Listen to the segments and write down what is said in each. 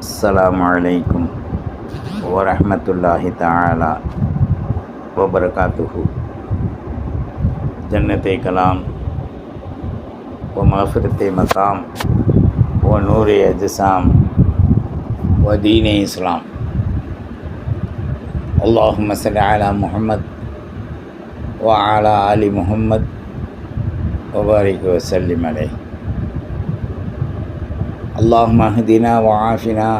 السلام عليكم ورحمة الله تعالى وبركاته. جنة كلام ومغفرة مقام ونور أجسام ودين إسلام. اللهم صل على محمد وعلى آل محمد وبارك وسلم عليه اللهم اهدنا وعافنا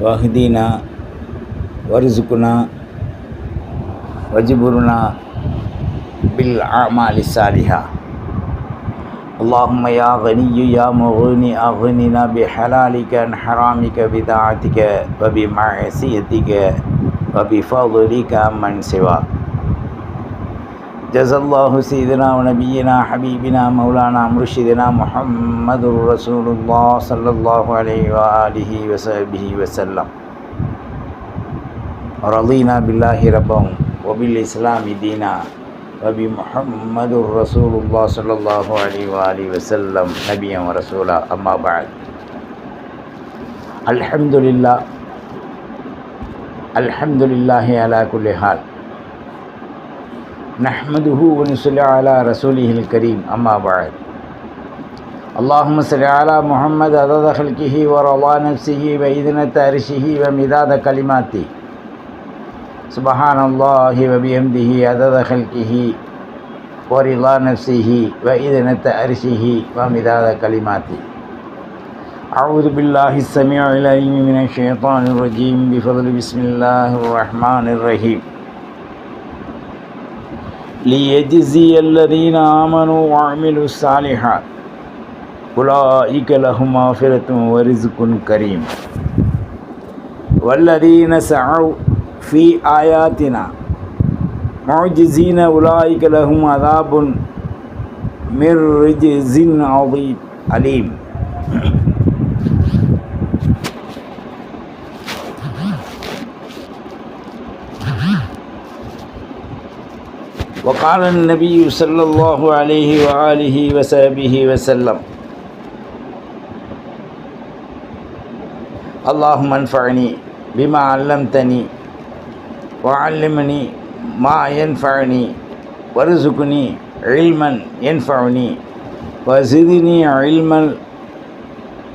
واهدنا وارزقنا وجبرنا بالأعمال الصالحة. اللهم يا غني يا مغني أغننا بحلالك عن حرامك بطاعتك وبمعصيتك وبفضلك عمن سواك. جزا الله سيدنا ونبينا حبيبنا مولانا مرشدنا محمد رسول الله صلى الله عليه وآله وصحبه وسلم. رضينا بالله ربا وبالإسلام دينا وبمحمد رسول الله صلى الله عليه وآله وسلم نبيا ورسولا. أما بعد. الحمد لله. الحمد لله على كل حال. نحمده ونصلي على رسوله الكريم. أما بعد. اللهم صل على محمد عدد خلقه ورضا نفسه وإذنة عرشه ومداد كلماته. سبحان الله وبحمده عدد خلقه ورضا نفسه وإذنة عرشه ومداد كلماته. أعوذ بالله السميع العليم من الشيطان الرجيم. بفضل بسم الله الرحمن الرحيم. ليجزي الذين آمنوا وعملوا الصالحات. أولئك لهم مغفرة ورزق كريم. والذين سعوا في آياتنا معجزين أولئك لهم عذاب من رجز عظيم. أليم وقال النبي صلى الله عليه وآله وصحبه وسلم اللهم انفعني بما علمتني وعلمني ما ينفعني وارزقني علما ينفعني وزدني علما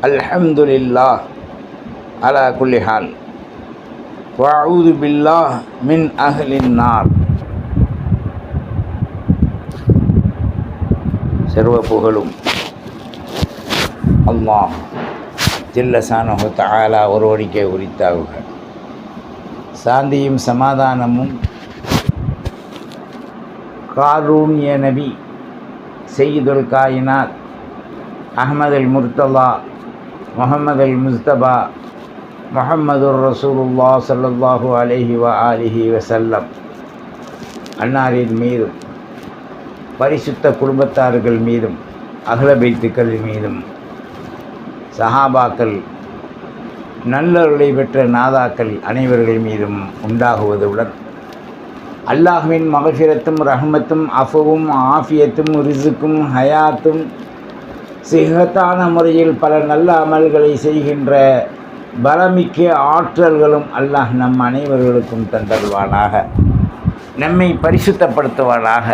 الحمد لله على كل حال وأعوذ بالله من أهل النار சர்வ புகழும் அல்லாஹ் ஜில்லசானஹு தஆலா ஒருவடிக்கே உரித்தாகுக சாந்தியும் சமாதானமும் காரூன்ய நபி செய்யுதுல் காயினாத் அஹமது அல் முர்த்தலா முகமது அல் முஸ்தபா முஹம்மது ரசூலுல்லா சல்லல்லாஹு அலைஹி வ ஆலிஹி வசல்லம் அன்னாரின் மீதும் பரிசுத்த குடும்பத்தார்கள் மீதும் அகலபைத்துக்கள் மீதும் சஹாபாக்கள் நல்லருளை பெற்ற நாதாக்கள் அனைவர்கள் மீதும் உண்டாகுவதுடன் அல்லாஹுவின் மகஃபிரத்தும் ரஹமத்தும் அஃபவும் ஆஃபியத்தும் ரிசுக்கும் ஹயாத்தும் சிகத்தான முறையில் பல நல்ல அமல்களை செய்கின்ற பலமிக்க ஆற்றல்களும் அல்லாஹ் நம் அனைவர்களுக்கும் தந்தருவானாக. நம்மை பரிசுத்தப்படுத்துவானாக.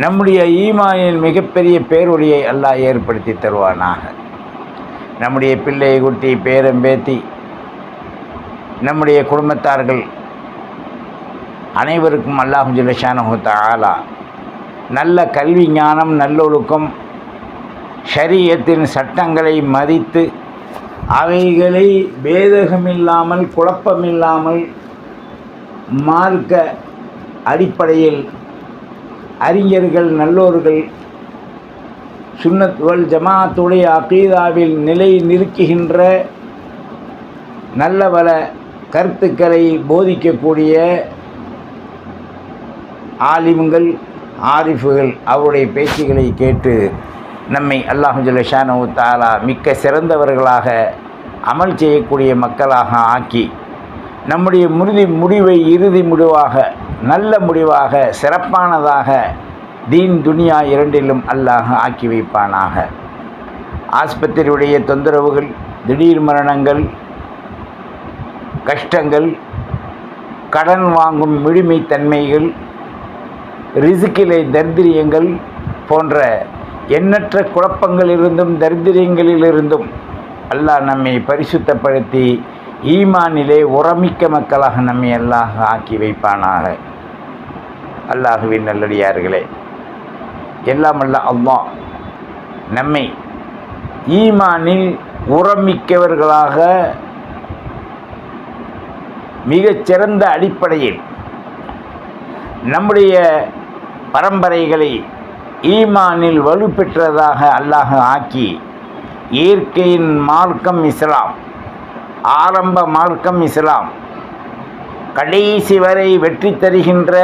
நம்முடைய ஈமானின் மிகப்பெரிய பேருடையை அல்லாஹ் ஏற்படுத்தி தருவானாக. நம்முடைய பிள்ளை குட்டி பேரம் பேத்தி நம்முடைய குடும்பத்தார்கள் அனைவருக்கும் அல்லாஹு ஜிலஷானஹுத்த ஆலா நல்ல கல்வி ஞானம் நல்லொழுக்கம் ஷரியத்தின் சட்டங்களை மதித்து அவைகளை பேதகமில்லாமல் குழப்பமில்லாமல் மார்க்க அடிப்படையில் அறிஞர்கள் நல்லோர்கள் சுன்னத்வல் ஜமாத்துடைய அகீதாவில் நிலை நிறுக்குகின்ற நல்ல பல கருத்துக்களை போதிக்கக்கூடிய ஆலிம்கள் ஆரிஃபுகள் அவருடைய பேச்சுகளை கேட்டு நம்மை அல்லாஹு ஷானு தாலா மிக்க சிறந்தவர்களாக அமல் செய்யக்கூடிய மக்களாக ஆக்கி நம்முடைய முறுதி முடிவை இறுதி முடிவாக நல்ல முடிவாக சிறப்பானதாக தீன் துனியா இரண்டிலும் அல்லாஹ் ஆக்கி வைப்பானாக. ஆஸ்பத்திரியுடைய தொந்தரவுகள் திடீர் மரணங்கள் கஷ்டங்கள் கடன் வாங்கும் மிடுமைத்தன்மைகள் ரிசுக்கிலே தரித்திரியங்கள் போன்ற எண்ணற்ற குழப்பங்களிலிருந்தும் தரித்திரியங்களிலிருந்தும் அல்லாஹ் நம்மை பரிசுத்தப்படுத்தி ஈமானிலே உரமிக்க மக்களாக நம்மை அல்லாஹ் ஆக்கி வைப்பானாக. அல்லாஹுவின் நல்லடியார்களே எல்லாம் அல்ல அல்லாஹ் நம்மை ஈமானில் உரமிக்கவர்களாக மிகச்சிறந்த அடிப்படையில் நம்முடைய பரம்பரைகளை ஈமானில் வலுப்பெற்றதாக அல்லாஹ் ஆக்கி இயற்கையின் மார்க்கம் இஸ்லாம் ஆரம்ப மார்க்கம் இஸ்லாம். கடைசி வரை வெற்றி தருகின்ற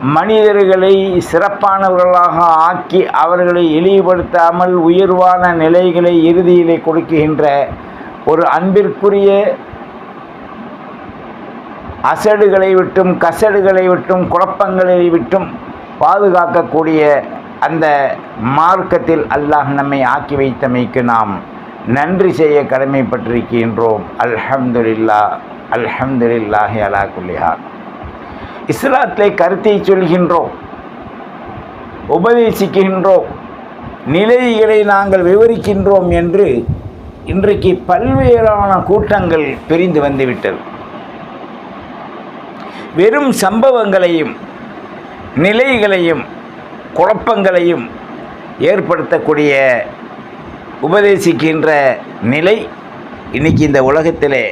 மனிதர்களை சிறப்பானவர்களாக ஆக்கி அவர்களை இழிவுபடுத்தாமல் உயர்வான நிலைகளை இறுதியிலே கொடுக்கின்ற ஒரு அன்பிற்குரிய அசடுகளை விட்டும் கசடுகளை விட்டும் குழப்பங்களை விட்டும் பாதுகாக்கக்கூடிய அந்த மார்க்கத்தில் அல்லாஹ் நம்மை ஆக்கி வைத்தமைக்கு நாம் நன்றி செய்ய கடமைப்பட்டிருக்கின்றோம். அல்ஹம்துலில்லா அல்ஹம்துலில்லாஹி அலா குல்லிஹார் இஸ்லாத்திலே கருத்தை சொல்கின்றோம். உபதேசிக்கின்றோம். நிலைகளை நாங்கள் விவரிக்கின்றோம் என்று இன்றைக்கு பல்வேறான கூட்டங்கள் பிரிந்து வந்துவிட்டது. வெறும் சம்பவங்களையும் நிலைகளையும் குழப்பங்களையும் ஏற்படுத்தக்கூடிய உபதேசிக்கின்ற நிலை இன்னைக்கு இந்த உலகத்திலே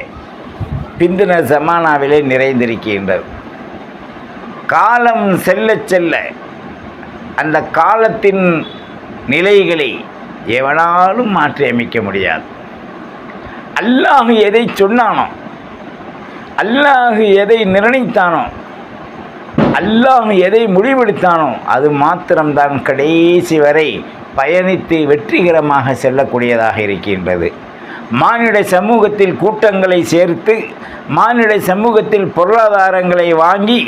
பிந்தின ஜமானாவிலே நிறைந்திருக்கின்றது. காலம் செல்ல செல்ல அந்த காலத்தின் நிலைகளை எவனாலும் மாற்றி அமைக்க முடியாது. அல்லாஹ் எதை சொன்னானோ அல்லாஹ் எதை நிர்ணயித்தானோ அல்லாஹ் எதை முடிவெடுத்தானோ அது மாத்திரம்தான் கடைசி வரை பயணித்து வெற்றிகரமாக செல்லக்கூடியதாக இருக்கின்றது. மானிட சமூகத்தில் கூட்டங்களை சேர்த்து மானிட சமூகத்தில் பொருளாதாரங்களை வாங்கி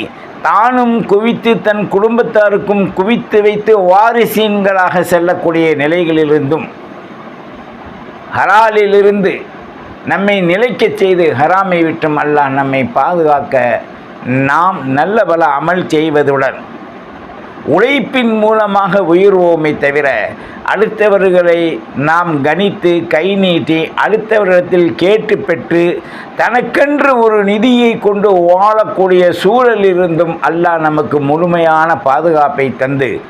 தானும் குவித்து தன் குடும்பத்தாருக்கும் குவித்து வைத்து வாரிசீன்களாக செல்லக்கூடிய நிலைகளிலிருந்தும் ஹலாலிலிருந்து நம்மை நிலைக்கச் செய்து ஹராமை விட்டும் அல்லாஹ் நம்மை பாதுகாக்க நாம் நல்ல பல அமல் செய்வதுடன் உழைப்பின் மூலமாக உயர்வோமே தவிர அடுத்தவர்களை நாம் கணித்து கை நீட்டி அடுத்தவரிடத்தில் கேட்டு பெற்று தனக்கென்று ஒரு நிதியை கொண்டு வாழக்கூடிய சூழலிருந்தும் அல்லாஹ் நமக்கு முழுமையான பாதுகாப்பை தந்து.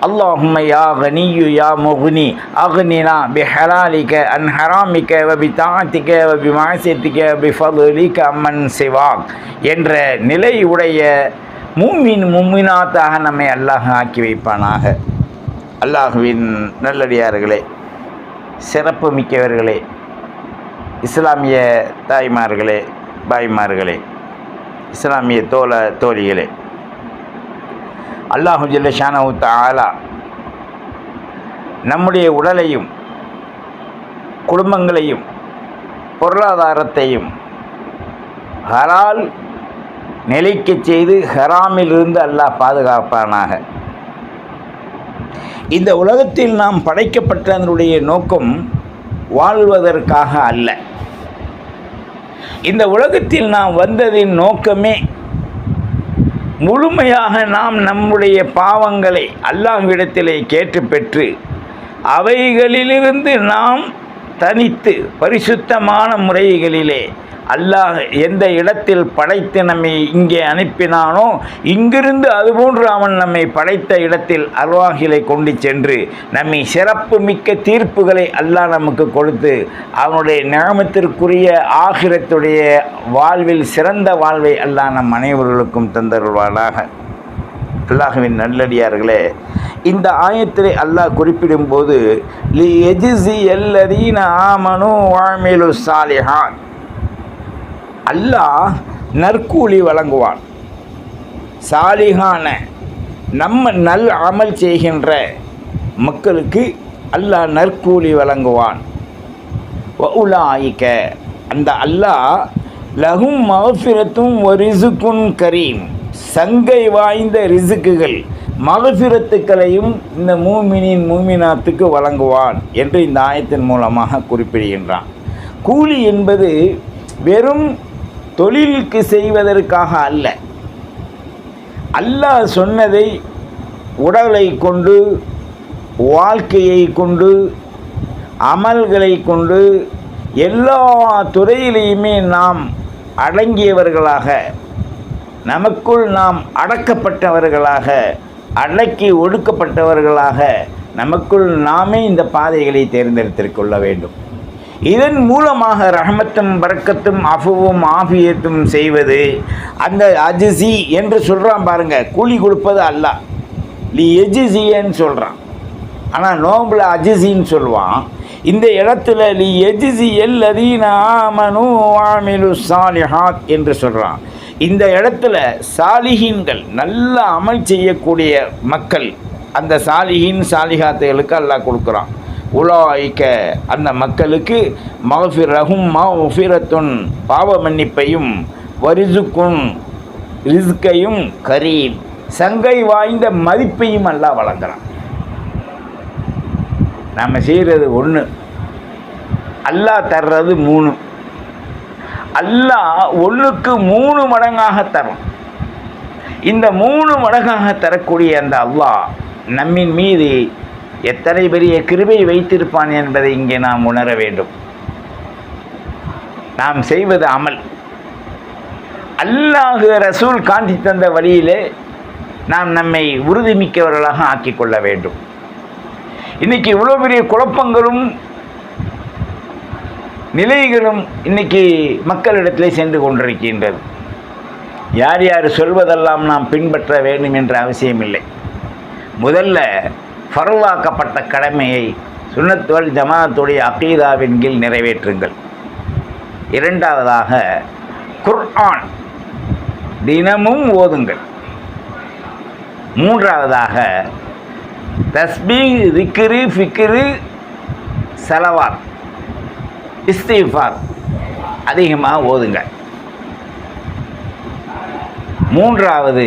அல்லாஹும் யா கனியு யா முகுனி அகுனினா பி ஹலாலிக்க அன் ஹராமிக்க வபி தாத்திக்க வபி மாசித்திக்க பி ஃபதுலிக்க அம்மன் சிவாக் என்ற நிலையுடைய மூமின் மும்மினாத்தாக நம்மை அல்லாஹ் ஆக்கி வைப்பானாக. அல்லாஹுவின் நல்லடியார்களே சிறப்பு மிக்கவர்களே இஸ்லாமிய தாய்மார்களே பாய்மார்களே இஸ்லாமிய தோல தோழிகளே அல்லாஹு ஜல்லஷானு தாலா நம்முடைய உடலையும் குடும்பங்களையும் பொருளாதாரத்தையும் ஹலால் நிலைக்கச் செய்து ஹராமிலிருந்து அல்லாஹ் பாதுகாப்பானாக. இந்த உலகத்தில் நாம் படைக்கப்பட்டதனுடைய நோக்கம் வாழ்வதற்காக அல்ல. இந்த உலகத்தில் நாம் வந்ததின் நோக்கமே முழுமையாக நாம் நம்முடைய பாவங்களை அல்லாஹ்விடத்திலே கேட்டு பெற்று அவைகளிலிருந்து நாம் தனித்து பரிசுத்தமான முறைகளிலே அல்லாஹ் எந்த இடத்தில் படைத்து நம்மை இங்கே அனுப்பினானோ இங்கிருந்து அதுபோன்று அவன் நம்மை படைத்த இடத்தில் அருவாகிலை கொண்டு சென்று நம்மை சிறப்பு மிக்க தீர்ப்புகளை அல்லாஹ் நமக்கு கொடுத்து அவனுடைய நியமத்திற்குரிய ஆகிரத்துடைய வாழ்வில் சிறந்த வாழ்வை அல்லாஹ் நம் அனைவர்களுக்கும் தந்தருள்வானாக. அல்லாஹுவின் நல்லடியார்களே இந்த ஆயத்திலே அல்லாஹ் குறிப்பிடும்போது லி எஜிசி எல்லதீன ஆமனு வாழ்மேலு சாலிஹான் அல்லாஹ் நற்கூலி வழங்குவான். சாலிகான நம்ம நல் அமல் செய்கின்ற மக்களுக்கு அல்லாஹ் நற்கூலி வழங்குவான். ஆயிக்க அந்த அல்லாஹ் லகும் மகஃபிரத்தும் ரிசுக்குன் கரீம். சங்கை வாய்ந்த ரிசுக்குகள் மகஃபிரத்துக்களையும் இந்த மூமினின் மூமினாத்துக்கு வழங்குவான் என்று இந்த ஆயத்தின் மூலமாக குறிப்பிடுகின்றான். கூலி என்பது வெறும் தொழிலுக்கு செய்வதற்காக அல்ல. அல்லாஹ் சொன்னதை உடலை கொண்டு வாழ்க்கையை கொண்டு அமல்களை கொண்டு எல்லா துறையிலையுமே நாம் அடங்கியவர்களாக நமக்குள் நாம் அடக்கப்பட்டவர்களாக அடக்கி ஒடுக்கப்பட்டவர்களாக நமக்குள் நாமே இந்த பாதைகளை தேர்ந்தெடுத்து கொள்ள வேண்டும். இதன் மூலமாக ரஹமத்தும் பறக்கத்தும் அஃபுவும் ஆஃபியத்தும் செய்வது. அந்த அஜிசி என்று சொல்கிறான் பாருங்க கூலி கொடுப்பது அல்ல. லி எஜிசின்னு சொல்கிறான் ஆனால் நோம்பில் அஜிசின்னு சொல்லுவான். இந்த இடத்துல லி எஜிசி எல்லதீன ஆமனு ஆமிலு சாலிஹாத் என்று சொல்கிறான் இந்த இடத்துல சாலிஹீன்கள் நல்ல அமல் செய்யக்கூடிய மக்கள் அந்த சாலிஹின் சாலிஹாத்துகளுக்கு அல்லாஹ் கொடுக்குறான். உலாய்க்க. அந்த மக்களுக்கு மகஃபிரகும் மஃபிரத்துன் பாவ மன்னிப்பையும் வரிசுக்கும் ரிஸ்கையும் கரீம். சங்கை வாய்ந்த மதிப்பையும் எல்லாம் வழங்குறான். நம்ம செய்கிறது ஒன்று அல்லாஹ் தர்றது மூணு. அல்லாஹ் ஒன்றுக்கு மூணு மடங்காக தரும். இந்த மூணு மடங்காக தரக்கூடிய அந்த அல்லாஹ் நம்மின் மீது எத்தனை பெரிய கிருபை வைத்திருப்பான் என்பதை இங்கே நாம் உணர வேண்டும். நாம் செய்வது அமல். அல்லாஹு ரசூல் காந்தி தந்த வழியிலே நாம் நம்மை உறுதிமிக்கவர்களாக ஆக்கிக் கொள்ள வேண்டும். இன்னைக்கு இவ்வளோ பெரிய குழப்பங்களும் நிலைகளும் இன்னைக்கு மக்களிடத்திலே சென்று கொண்டிருக்கின்றது. யார் யார் சொல்வதெல்லாம் நாம் பின்பற்ற வேண்டும் என்ற அவசியமில்லை. முதல்ல ஃபருவாக்கப்பட்ட கடமையை சுண்ணத்துவல் ஜமாத்துடைய அகீதாவின் கீழ் நிறைவேற்றுங்கள். இரண்டாவதாக குர்ஆன் தினமும் ஓதுங்கள். மூன்றாவதாக தஸ்பீ திக்ரு ஃபிக்ரு செலவார் இஸ்திஃபார் அதிகமாக ஓதுங்க மூன்றாவது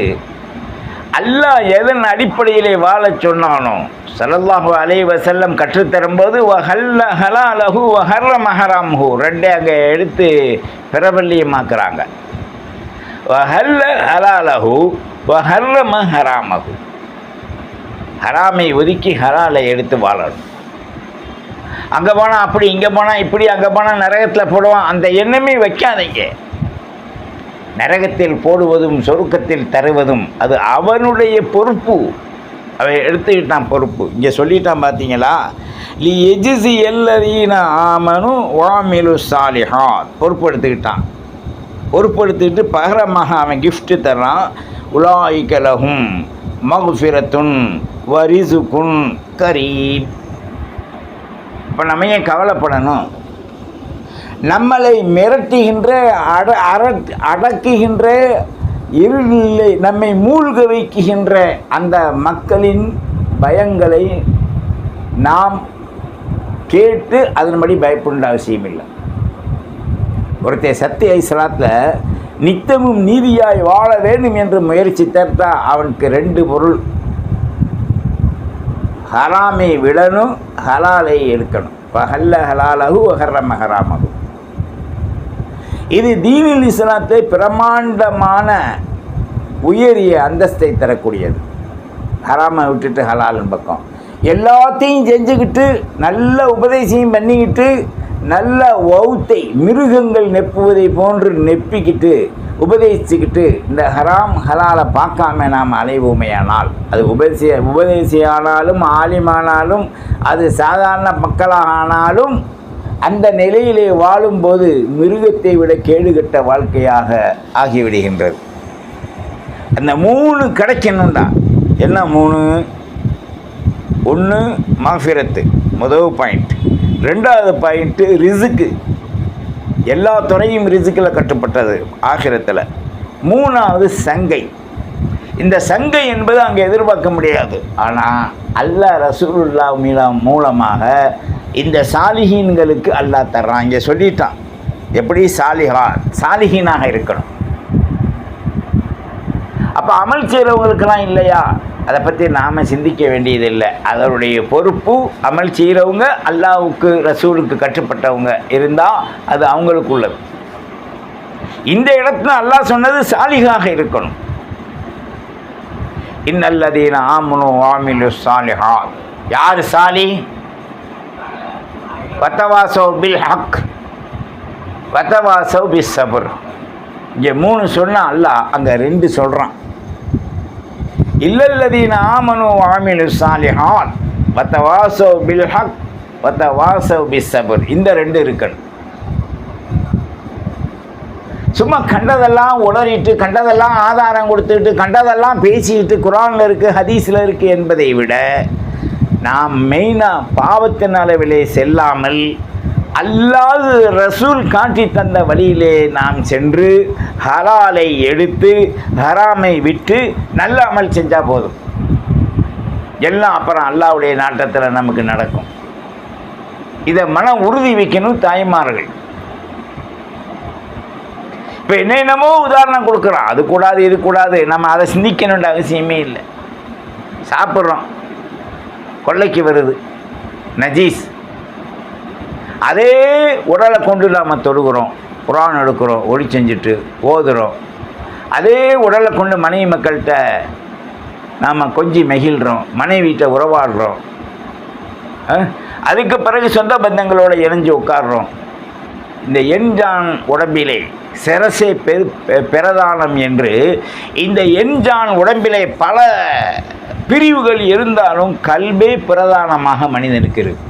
அல்லாஹ் எதன் அடிப்படையிலே வாழச் சொன்னானோ சலல்லாஹு அலை வசல்லம் கற்றுத்தரும்போது வஹல்ல ஹலாலஹு வஹர்ர மஹராம்ஹு ரெண்டே அங்கே எடுத்து பிரபல்யமாக்குறாங்க. ஹல்ல ஹலாலஹு ஹர்ர மஹராமஹு ஹராமை ஒதுக்கி ஹலாலை எடுத்து வாழணும். அங்கே போனால் அப்படி இங்கே போனால் இப்படி அங்கே போனால் நரகத்தில் போடுவான் அந்த எண்ணமே வைக்காதீங்க. நரகத்தில் போடுவதும் சொருக்கத்தில் தருவதும் அது அவனுடைய பொறுப்பு. அவன் எடுத்துக்கிட்டான் பொறுப்பு. இங்கே சொல்லிட்டான் பார்த்தீங்களா லி எஜிசி எல்லதீன ஆமனும் ஓமிலு சாலிஹா பொறுப்பு எடுத்துக்கிட்டான். பொறுப்பு எடுத்துக்கிட்டு பகரமாக அவன் கிஃப்ட்டு தர்றான். உலாய்கலகும் மகுஃபிரத்துன் வரிசுகுன் கரீம். இப்போ நம்ம ஏன் கவலைப்படணும்? நம்மளை மிரட்டுகின்ற அட அடக்குகின்ற இருளிலே நம்மை மூழ்க வைக்குகின்ற அந்த மக்களின் பயங்களை நாம் கேட்டு அதன்படி பயப்பட அவசியம் இல்லை ஒருத்தர் சத்திய ஐசலாத்தில் நித்தமும் நீதியாய் வாழ வேண்டும் என்று முயற்சி தர்த்தா அவனுக்கு ரெண்டு பொருள். ஹராமை விடணும் ஹலாலை எடுக்கணும். பஹல்ல ஹலாலகு ஹர்ர மஹராமகு இது தீனில் இஸ்லாத்தை பிரமாண்டமான உயரிய அந்தஸ்தை தரக்கூடியது. ஹராமை விட்டுட்டு ஹலாலின் பக்கம். எல்லாத்தையும் செஞ்சுக்கிட்டு நல்ல உபதேசம் பண்ணிக்கிட்டு நல்ல வௌத்தை மிருகங்கள் நெப்புவதை போன்று நெப்பிக்கிட்டு உபதேசிச்சுக்கிட்டு இந்த ஹராம் ஹலாலை பார்க்காம நாம் அலைவோமையானால் அது உபதேசி உபதேசியானாலும் ஆலிமானாலும் அது சாதாரண மக்களாக ஆனாலும் அந்த நிலையிலே வாழும்போது மிருகத்தை விட கேடுகட்ட வாழ்க்கையாக ஆகிவிடுகின்றது. அந்த மூணு கிடைக்கணும்டா. என்ன மூணு? ஒன்று மாஃபிரத்து முதல் பாயிண்ட் ரெண்டாவது பாயிண்ட்டு ரிசுக்கு. எல்லா துறையும் ரிசுக்கில் கட்டுப்பட்டது ஆகிரத்தில். மூணாவது சங்கை. இந்த சங்கை என்பது அங்கே எதிர்பார்க்க முடியாது. ஆனால் அல்லாஹ் ரசூலுல்லா மீளா மூலமாக இந்த சாலிஹீன்களுக்கு அல்லாஹ் தர்றான். இங்கே சொல்லிட்டான். எப்படி சாலிஹா சாலிஹீனாக இருக்கணும். அப்போ அமல் செய்கிறவங்களுக்கெல்லாம் இல்லையா? அதை பற்றி நாம் சிந்திக்க வேண்டியதில்லை. அதனுடைய பொறுப்பு அமல் செய்கிறவங்க அல்லாவுக்கு ரசூலுக்கு கட்டுப்பட்டவங்க இருந்தால் அது அவங்களுக்கு உள்ளது. இந்த இடத்துல அல்லாஹ் சொன்னது சாலிகாக இருக்கணும். இன்னல்லதீன ஆமுனு ஆமிலு சாலிஹா யார் சாலி? வத்தவாசோ பில் ஹக் வத்தவாசோ பி சபர் இங்கே மூணு சொன்னால் அல்லாஹ் அங்கே ரெண்டு சொல்கிறான் இல்லல்லதீன ஆமனு ஆமினு சாலிஹான். வத்தவாசோ பில் ஹக் வத்தவாசோ பிஸ் சபர் இந்த ரெண்டு இருக்கணும். சும்மா கண்டதெல்லாம் உளறிட்டு கண்டதெல்லாம் ஆதாரம் கொடுத்துட்டு கண்டதெல்லாம் பேசிக்கிட்டு குரானில் இருக்குது ஹதீஸில் இருக்குது என்பதை விட நாம் மெயினாக பாவத்தின் அளவிலே செல்லாமல் அல்லாது ரசூல் காட்டி தந்த வழியிலே நாம் சென்று ஹலாலை எடுத்து ஹராமை விட்டு நல்ல அமல் செஞ்சால் போதும். எல்லாம் அப்புறம் அல்லாவுடைய நாட்டத்தில் நமக்கு நடக்கும். இதை மன உறுதி வைக்கணும் தாய்மார்கள். இப்போ என்னென்னமோ உதாரணம் கொடுக்குறோம். அது கூடாது இது கூடாது. நம்ம அதை சிந்திக்கணுன்ற அவசியமே இல்லை. சாப்பிட்றோம். கொள்ளைக்கு வருது. நஜீஸ். அதே உடலை கொண்டு நாம் தொடுகிறோம் குரான் எடுக்கிறோம் ஒளி செஞ்சுட்டு ஓதுறோம். அதே உடலை கொண்டு மனைவி மக்கள்கிட்ட நாம் கொஞ்சி மகிழ்கிறோம் மனைவிகிட்ட உறவாடுறோம். அதுக்கு பிறகு சொந்த பந்தங்களோட இணைஞ்சு உட்காடுறோம் இந்த எண்ஜான் உடம்பிலே சிரசே பெரு பெ- பிரதானம் என்று இந்த எண்ஜான் உடம்பிலே பல பிரிவுகள் இருந்தாலும் கல்வே பிரதானமாக மனிதனுக்கு இருக்கு.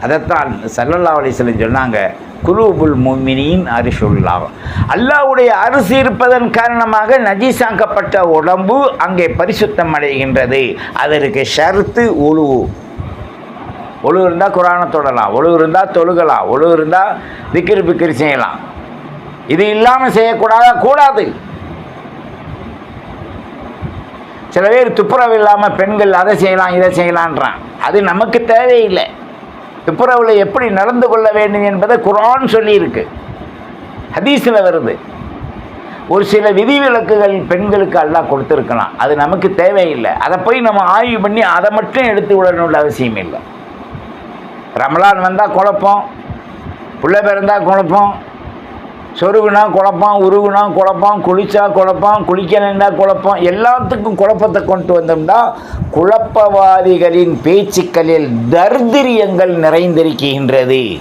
அதைத்தான் சல்லல்லா அலிஸ்லம் சொன்னாங்க குலூபுல் முமினின் அரிசுல்லா அல்லாவுடைய அரிசி இருப்பதன் காரணமாக நஜீசாக்கப்பட்ட உடம்பு அங்கே பரிசுத்தம் அடைகின்றது அதற்கு ஷர்த்து உழுவு ஒழு இருந்தால் குரானை தொடலாம் ஒழுகு இருந்தால் தொழுகலாம் ஒழு இருந்தால் திக்கிரி பிக்கிரி செய்யலாம். இது இல்லாமல் செய்யக்கூடாத? கூடாது. சில பேர் துப்புரவு இல்லாமல் பெண்கள் அதை செய்யலாம் இதை செய்யலான்றான். அது நமக்கு தேவையில்லை. துப்புரவில் எப்படி நடந்து கொள்ள வேண்டும் என்பதை குரான் சொல்லியிருக்கு. ஹதீஸில் வருது. ஒரு சில விதிவிலக்குகள் பெண்களுக்கு எல்லாம் கொடுத்துருக்கலாம். அது நமக்கு தேவையில்லை. அதை போய் நம்ம ஆய்வு பண்ணி அதை மட்டும் எடுத்து விடணும்னு அவசியம் இல்லை ரமலான் வந்தால் குழப்பம் பிள்ளை பிறந்தால் குழப்பம் சொருகுனா குழப்பம் உருகுனா குழப்பம் குளிச்சா குழப்பம் குளிக்கலைன்னா குழப்பம் எல்லாத்துக்கும் குழப்பத்தை கொண்டு வந்தோம்னா குழப்பவாதிகளின் பேச்சுக்களில் தர்திரியங்கள் நிறைந்திருக்கின்றது.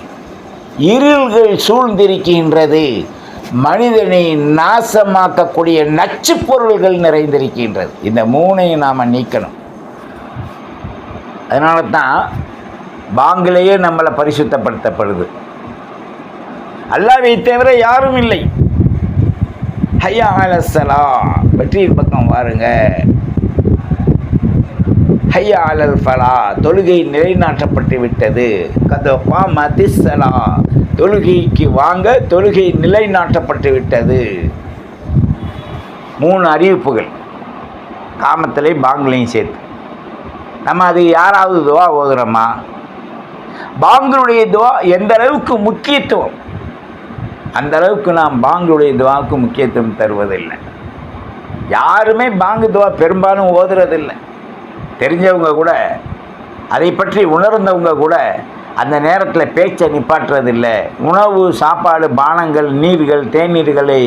இருள்கள் சூழ்ந்திருக்கின்றது. மனிதனை நாசமாக்கக்கூடிய நச்சு பொருள்கள் நிறைந்திருக்கின்றது. இந்த மூணையும் நாம் நீக்கணும். அதனால தான் பாங்கிலேயே நம்மளை பரிசுத்தப்படுத்தப்படுது. அல்லாவை தவிர யாரும் இல்லை. ஹையா அலசலா வெற்றியின் பக்கம் வாருங்க. ஹையா அலல் ஃபலா. தொழுகை நிலைநாட்டப்பட்டு விட்டது. கதப்பா மதிசலா தொழுகைக்கு வாங்க தொழுகை நிலைநாட்டப்பட்டு விட்டது. மூணு அறிவிப்புகள். காமத்திலையும் பாங்கிலையும் சேர்த்து. நம்ம அது யாராவது துவா ஓதுறோமா? பாங்களுடைய துவா எந்த அளவுக்கு முக்கியத்துவம்? அந்த அளவுக்கு நாம் பாங்களுடைய துவாவுக்கு முக்கியத்துவம் தருவதில்லை. யாருமே பாங்கு துவா பெரும்பாலும் ஓதுறதில்லை. தெரிஞ்சவங்க கூட அதை பற்றி உணர்ந்தவங்க கூட அந்த நேரத்தில் பேச்சை நிப்பாட்டுறதில்லை. உணவு சாப்பாடு பானங்கள் நீர்கள் தேநீர்களை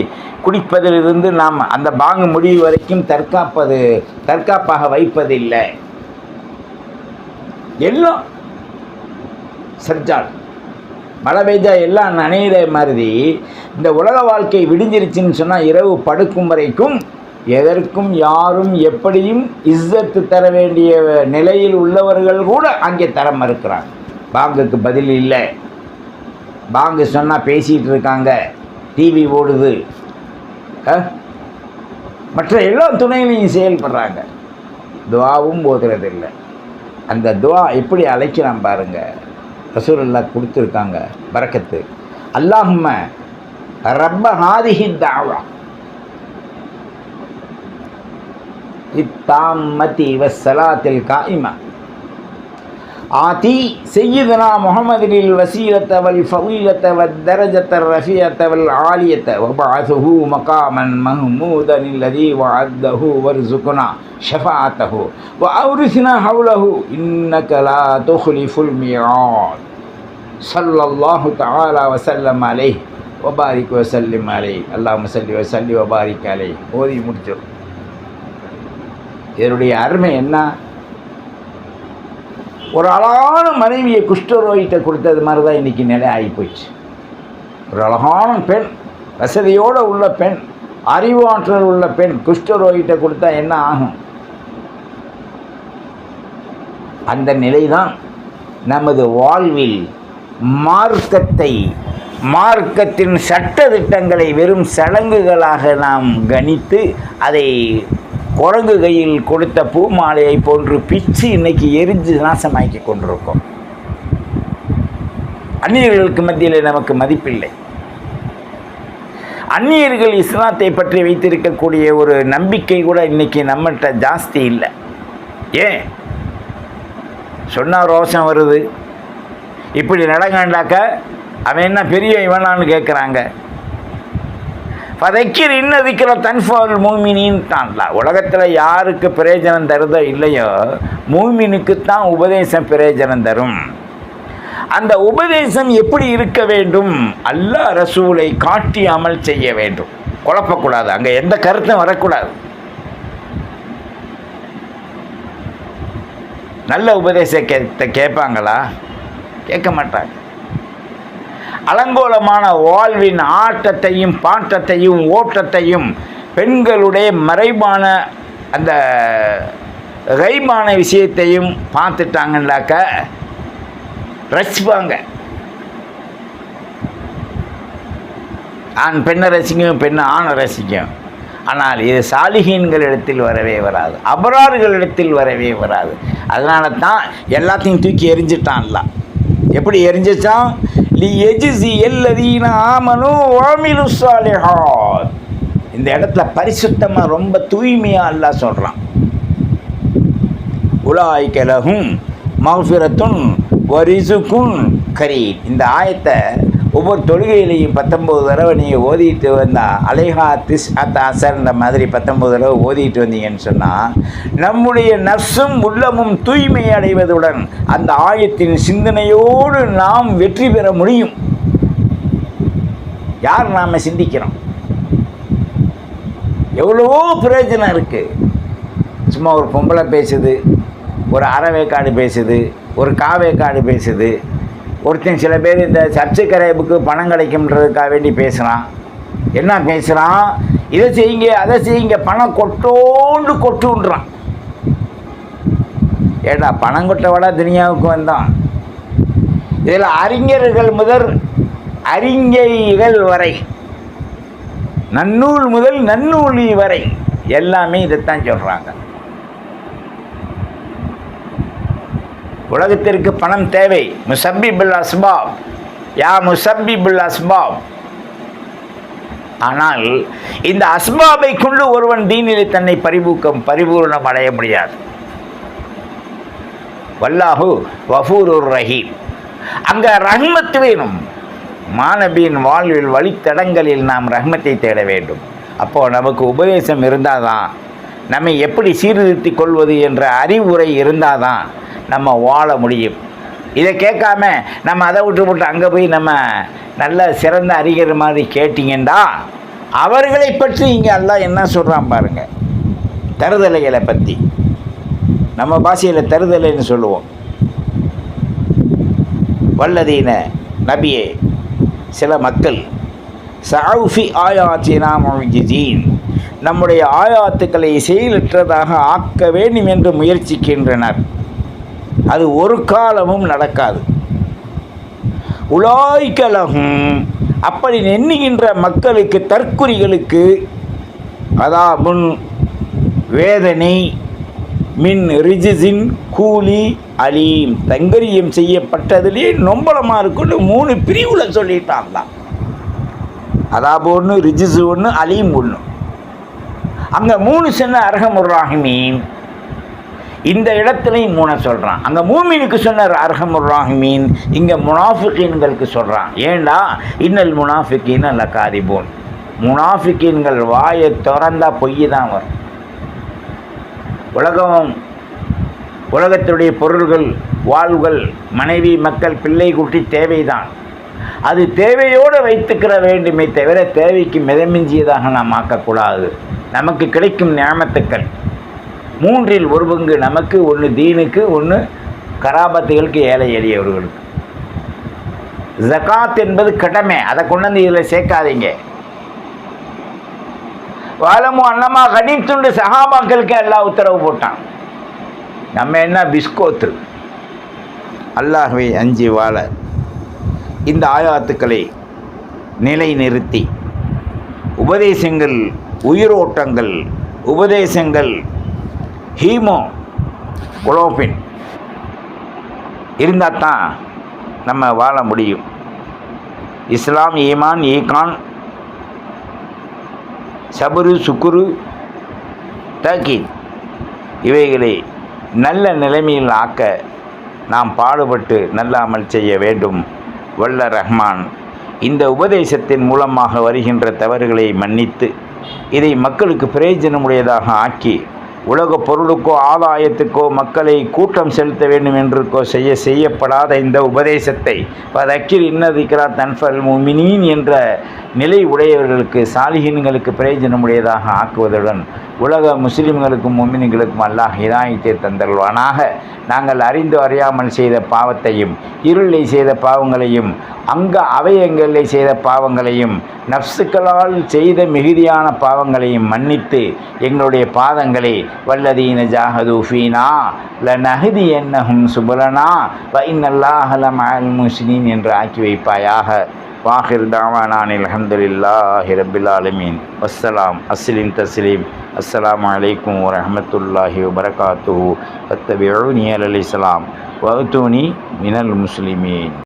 குடிப்பதிலிருந்து நாம் அந்த பாங்கு முடிவு வரைக்கும் தற்காப்பது தற்காப்பாக வைப்பதில்லை. எல்லாம் சர்ஜால் மழை பெய்தா எல்லாம் நனையிற மாதிரி இந்த உலக வாழ்க்கை விடிஞ்சிருச்சுன்னு சொன்னால் இரவு படுக்கும் வரைக்கும் எதற்கும் யாரும் எப்படியும் இஸ்ஸத்து தர வேண்டிய நிலையில் உள்ளவர்கள் கூட அங்கே தர மறுக்கிறாங்க. பாங்குக்கு பதில் இல்லை. பாங்கு சொன்னால் பேசிகிட்டு இருக்காங்க. டிவி ஓடுது. மற்ற எல்லா துணையிலையும் செயல்படுறாங்க. துவாவும் ஓதுறதில்லை. அந்த துவா எப்படி அழைக்கிறான் பாருங்கள் ரசூல்லா கொடுத்துருக்காங்க பறக்கத்து அல்லாஹும்ம ரப்ப ஹாதிஹி தாவா இத்தாமதி சலாத்தில் காயிமா. ஆதி செய்யுதுனா முகமதினில் வசீலத்தை வல் ஃபவீலத்தை வத்தரஜத்தை ரஃபியத்தை வல் ஆலியத்தை வபாசுஹு மகாமன் மஹ்மூதனில் அதி வஅத்தஹு வர்சுகுனா ஷஃபாத்தஹு வ அவுரிசினா ஹவுலஹு இன்னக லா துஹ்லிஃபுல் மியாத் சல்லல்லாஹு தஆலா வசல்லம் அலைஹ் வபாரிக் வசல்லிம் அலைஹ் அல்லாஹ் சல்லி வசல்லி வபாரிக் அலைஹ் ஓதி முடிச்சிடும் இதனுடைய அருமை என்ன ஒரு அழகான மனைவியை குஷ்டரோகிட்ட கொடுத்தது மாதிரி தான் இன்றைக்கி நிலை ஆகிப்போச்சு ஒரு அழகான பெண் வசதியோடு உள்ள பெண் அறிவாற்றல் உள்ள பெண் குஷ்டரோகிட்ட கொடுத்தா என்ன ஆகும்? அந்த நிலைதான் நமது வாழ்வில் மார்க்கத்தை மார்க்கத்தின் சட்ட திட்டங்களை வெறும் சடங்குகளாக நாம் கணித்து அதை குரங்கு கையில் கொடுத்த பூமாலையை போன்று பிச்சு இன்னைக்கு எரிஞ்சு நாசமாக்கி கொண்டிருக்கோம். அந்நியர்களுக்கு மத்தியில் நமக்கு மதிப்பில்லை. அந்நியர்கள் இஸ்லாத்தை பற்றி வைத்திருக்கக்கூடிய ஒரு நம்பிக்கை கூட இன்னைக்கு நம்மகிட்ட ஜாஸ்தி இல்லை. ஏன்? சொன்னால் ரோஷம் வருது. இப்படி நடங்கண்டாக்க அவன் என்ன பெரிய இவனான்னு கேட்குறாங்க பதைக்கிற இன்னதிக்கிற தன்ஃபால் மூமினின்ட்டான்ல. உலகத்தில் யாருக்கு பிரயோஜனம் தருதோ இல்லையோ மூமினுக்குத்தான் உபதேசம் பிரயோஜனம் தரும். அந்த உபதேசம் எப்படி இருக்க வேண்டும்? அல்லாஹ் ரசூலை காட்டி அமல் செய்ய வேண்டும். குழப்பக்கூடாது. அங்கே எந்த கருத்தும் வரக்கூடாது. நல்ல உபதேசத்தை கேட்பாங்களா? கேட்க மாட்டாங்க. அலங்கோலமான வாழ்வின் ஆட்டத்தையும் பாட்டத்தையும் ஓட்டத்தையும் பெண்களுடைய மறைவான அந்த கைமான விஷயத்தையும் பார்த்துட்டாங்கன்னாக்க ரசிப்பாங்க. ஆண் பெண்ணை ரசிக்கும் பெண்ணை ஆணை ரசிக்கும். ஆனால் இது சாலிகீன்களிடத்தில் வரவே வராது. அபராறுகளிடத்தில் வரவே வராது. அதனால தான் எல்லாத்தையும் தூக்கி எரிஞ்சிட்டான்ல எப்படி எரிஞ்சிச்சான்? லி எஜிசி எல்லதீன ஆமனு வாமிலு சாலிஹாத். இந்த இடத்துல பரிசுத்தமாக ரொம்ப தூய்மையாக அல்லாஹ் சொல்கிறான் உலாய்கலகும் மஃபிரத்துன் வரிசுக்குன் கரீம். இந்த ஆயத்தை ஒவ்வொரு தொழுகையிலையும் பத்தொம்போது தடவை நீங்கள் ஓதிட்டு வந்தால் அலைஹா திஸ் அத் அசர்ன்ற இந்த மாதிரி பத்தொம்போது தடவை ஓதிட்டு வந்தீங்கன்னு சொன்னால் நம்முடைய நர்ஸும் உள்ளமும் தூய்மை அடைவதுடன் அந்த ஆயத்தின் சிந்தனையோடு நாம் வெற்றி பெற முடியும். யார் நாம் சிந்திக்கிறோம்? எவ்வளவோ பிரயோஜனம் இருக்குது சும்மா ஒரு பொம்பளை பேசுது ஒரு அறவேக்காடு பேசுது ஒரு காவேக்காடு பேசுது ஒருத்தன் சில பேர் இந்த சர்ச்சை பணம் கிடைக்கும்ன்றதுக்காக வேண்டி பேசுகிறான் என்ன பேசுகிறான் இதை செய்யுங்க அதை செய்யுங்க பணம் கொட்டோண்டு கொட்டுன்றான். ஏடா பணம் கொட்டவடா துனியாவுக்கு வந்தான். இதில் அறிஞர்கள் முதல் அறிஞைகள் வரை நன்னூல் முதல் நன்னூலி வரை எல்லாமே இதைத்தான் சொல்கிறாங்க உலகத்திற்கு பணம் தேவை. முசப்பிபுல் அஸ்பாப். யா முசப்பிபுல் அஸ்பாப். ஆனால் இந்த அஸ்பாபை கொண்டு ஒருவன் தீனிலே தன்னை பரிபூக்கம் பரிபூர்ணம் அடைய முடியாது. வல்லாஹு வஃபூருர் ரஹீம். அங்க ரஹ்மத் வேணும். மாணவியின் வாழ்வில் வழித்தடங்களில் நாம் ரஹ்மத்தை தேட வேண்டும். அப்போ நமக்கு உபதேசம் இருந்தால் தான் நம்மை எப்படி சீர்திருத்திக் கொள்வது என்ற அறிவுரை இருந்தால் தான் நம்ம வாழ முடியும். இதை கேட்காம நம்ம அதை விட்டு விட்டு அங்கே போய் நம்ம நல்ல சிறந்த அறிஞர் மாதிரி கேட்டிங்கன்னா அவர்களை பற்றி இங்கே எல்லாம் என்ன சொல்கிறான் பாருங்கள் தருதலைகளை பற்றி நம்ம பாஷையில் தருதலைன்னு சொல்லுவோம். வல்லதீன நபியே சில மக்கள் சவுஃபி ஆயாத்தினா மொழிஜீன் நம்முடைய ஆயாத்துக்களை செயலற்றதாக ஆக்க வேண்டும் என்று முயற்சிக்கின்றனர். அது ஒரு காலமும் நடக்காது. உலாய்கலகும் அப்படி எண்ணுகின்ற மக்களுக்கு தற்குறிகளுக்கு அதாபுன் வேதனை மின் ரிஜிசின் கூலி அலீம். தங்கரியம் செய்யப்பட்டதிலே நொம்பலமாக இருக்குன்னு மூணு பிரிவில் சொல்லிட்டான்லாம் அதாபு ஒன்று ரிஜிசு ஒன்று அலீம் ஒன்று அங்கே மூணு சொன்ன அரகமுர்ராஹிமீன் இந்த இடத்துலையும் மூணை சொல்கிறான் அங்கே மூமினுக்கு சொன்னார் அர்ஹமுர் ராஹிமீன். இங்கே முனாஃபிகீன்களுக்கு சொல்கிறான் ஏண்டா? இன்னல் முனாஃபிகீன் அல்ல காரிபோன் முனாஃபிகீன்கள் வாயை திறந்தால் பொய் தான் வரும். உலகம் உலகத்துடைய பொருள்கள் வாழ்வுகள் மனைவி மக்கள் பிள்ளை குட்டி தேவைதான். அது தேவையோடு வைத்துக்கிற வேண்டுமே தவிர தேவைக்கு மிதமிஞ்சியதாக நாம் ஆக்கக்கூடாது. நமக்கு கிடைக்கும் நியமத்துக்கள். மூன்றில் ஒரு பங்கு நமக்கு ஒன்று தீனுக்கு ஒன்று கராபத்துகளுக்கு ஏழை எளியவர்களுக்கு. ஜகாத் என்பது கடமை. அதை கொண்டு வந்து இதில் சேர்க்காதீங்க. வாழமோ அன்னமா கடித்துண்டு சகாபாக்களுக்கு எல்லாம் உத்தரவு போட்டான். நம்ம என்ன பிஸ்கோத்து? அல்லாஹ்வை அஞ்சி வாழ இந்த ஆயாத்துக்களை நிலைநிறுத்தி. உபதேசங்கள் உயிரோட்டங்கள் உபதேசங்கள் ஹீமோ குளோபின் இருந்தால் தான் நம்ம வாழ முடியும். இஸ்லாம் ஈமான் ஈகான் சபரு சுக்குரு தகீத் இவைகளை நல்ல நிலைமையில் ஆக்க நாம் பாடுபட்டு நல்ல அமல் செய்ய வேண்டும். வல்ல ரஹ்மான் இந்த உபதேசத்தின் மூலமாக வருகின்ற தவறுகளை மன்னித்து இதை மக்களுக்கு பிரயோஜனமுடையதாக ஆக்கி உலக பொருளுக்கோ ஆதாயத்துக்கோ மக்களை கூட்டம் செலுத்த வேண்டும் என்றுக்கோ செய்ய செய்யப்படாத இந்த உபதேசத்தை பதக்கில் இன்னதிக்கிறா தன்ஃபல் முமினீன் என்ற நிலை உடையவர்களுக்கு சாலிகின்களுக்கு பிரயோஜனமுடையதாக ஆக்குவதுடன் உலக முஸ்லிம்களுக்கும் முமினிகளுக்கும் அல்லாஹ் இதாயத்தை தந்தருள்வானாக. நாங்கள் அறிந்து அறியாமல் செய்த பாவத்தையும் இருளை செய்த பாவங்களையும் அங்க அவயங்களில் செய்த பாவங்களையும் நப்சுக்களால் செய்த மிகுதியான பாவங்களையும் மன்னித்து எங்களுடைய பாதங்களை வல்லதீன ஜாஹது ஃபீனா ல நஹதி என்னஹும் சுபலனா வ இன்னல்லாஹல மஅல் முஸ்லிம் என்று ஆக்கி வைப்பாயாக வாஹிர் தாவானான் அல்ஹம்துலில்லாஹி ரப்பில் ஆலமீன் வஸ்ஸலாம் அஸ்லிம் தஸ்லீம் அஸ்ஸலாமு அலைக்கும் வரஹ்மத்துல்லாஹி வபரகாத்துஹு ஃபத்தபிஊனி அலைஹிஸ்ஸலாம் வஅத்தூனி மினல் முஸ்லிமீன்